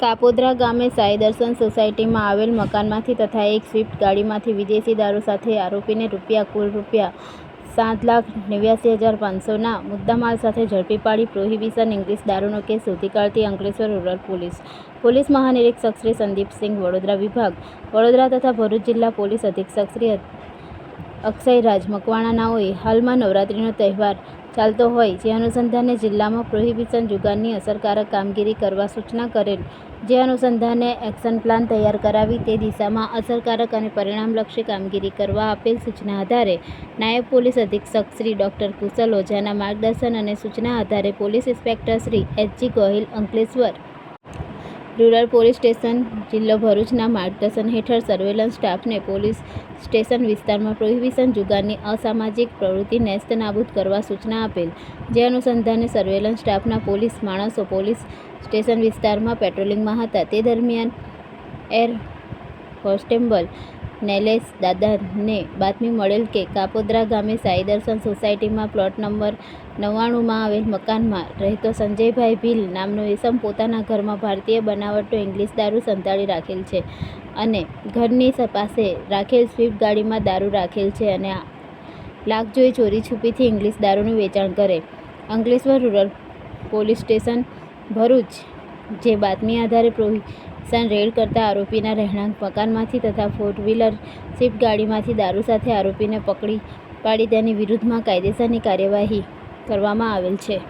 કાપોદ્રા ગામે સાઈ દર્શન સોસાયટીમાં આવેલ મકાનમાંથી તથા એક સ્વિફ્ટ ગાડીમાંથી વિદેશી દારૂ સાથે આરોપીને રૂપિયા કુલ રૂપિયા સાત લાખ નેવ્યાસી હજાર પાંચસોના મુદ્દામાલ સાથે ઝડપી પાડી પ્રોહિબિશન ઇંગ્લિશ દારૂનો કેસ શોધી કાઢતી અંકલેશ્વર રૂરલ પોલીસ. પોલીસ મહાનિરીક્ષક શ્રી સંદીપસિંહ વડોદરા વિભાગ, વડોદરા તથા ભરૂચ જિલ્લા પોલીસ અધિક્ષક શ્રી અક્ષયરાજ મકવાણાનાઓએ હાલમાં નવરાત્રિનો તહેવાર ચાલતો હોય, જે અનુસંધાને જિલ્લામાં પ્રોહિબિશન જુગારની અસરકારક કામગીરી કરવા સૂચના કરેલ. જે અનુસંધાને એક્શન પ્લાન તૈયાર કરાવી તે દિશામાં અસરકારક અને પરિણામલક્ષી કામગીરી કરવા આપેલ સૂચના આધારે નાયબ પોલીસ અધિક્ષક શ્રી ડૉક્ટર કુશલ ઓઝાના માર્ગદર્શન અને સૂચના આધારે police inspector Shri HG Gohil Ankleshwar rural police station, જિલ્લો ભરૂચના માર્ગદર્શન હેઠળ સર્વેલન્સ સ્ટાફને પોલીસ સ્ટેશન વિસ્તારમાં પ્રોહિબિશન જુગારની અસામાજિક પ્રવૃત્તિ નેસ્ત નાબૂદ કરવા સૂચના આપેલ. જે અનુસંધાને સર્વેલન્સ સ્ટાફના પોલીસ માણસો પોલીસ સ્ટેશન વિસ્તારમાં પેટ્રોલિંગમાં હતા. તે દરમિયાન એર કોન્સ્ટેબલ નૈલેશ દાદાને બાતમી મળેલ કે કાપોદ્રા ગામે સાઈ દર્શન સોસાયટીમાં પ્લોટ નંબર નવ્વાણુંમાં આવેલ મકાનમાં રહેતો સંજયભાઈ ભીલ નામનો એસમ પોતાના ઘરમાં ભારતીય બનાવટનો ઇંગ્લિશ દારૂ સંતાડી રાખેલ છે અને ઘરની પાસે રાખેલ સ્વિફ્ટ ગાડીમાં દારૂ રાખેલ છે અને લાખ જોઈ ચોરી છુપીથી ઇંગ્લિશ દારૂનું વેચાણ કરે. Ankleshwar rural police station Bharuch જે બાતમી આધારે પ્રોહિબિશન રેડ કરતા આરોપીના રહેણાંક મકાનમાંથી તથા ફોર વ્હીલર સ્વિફ્ટ ગાડીમાંથી દારૂ સાથે આરોપીને પકડી પાડી તેની વિરુદ્ધમાં કાયદેસરની કાર્યવાહી કરવામાં આવેલ છે.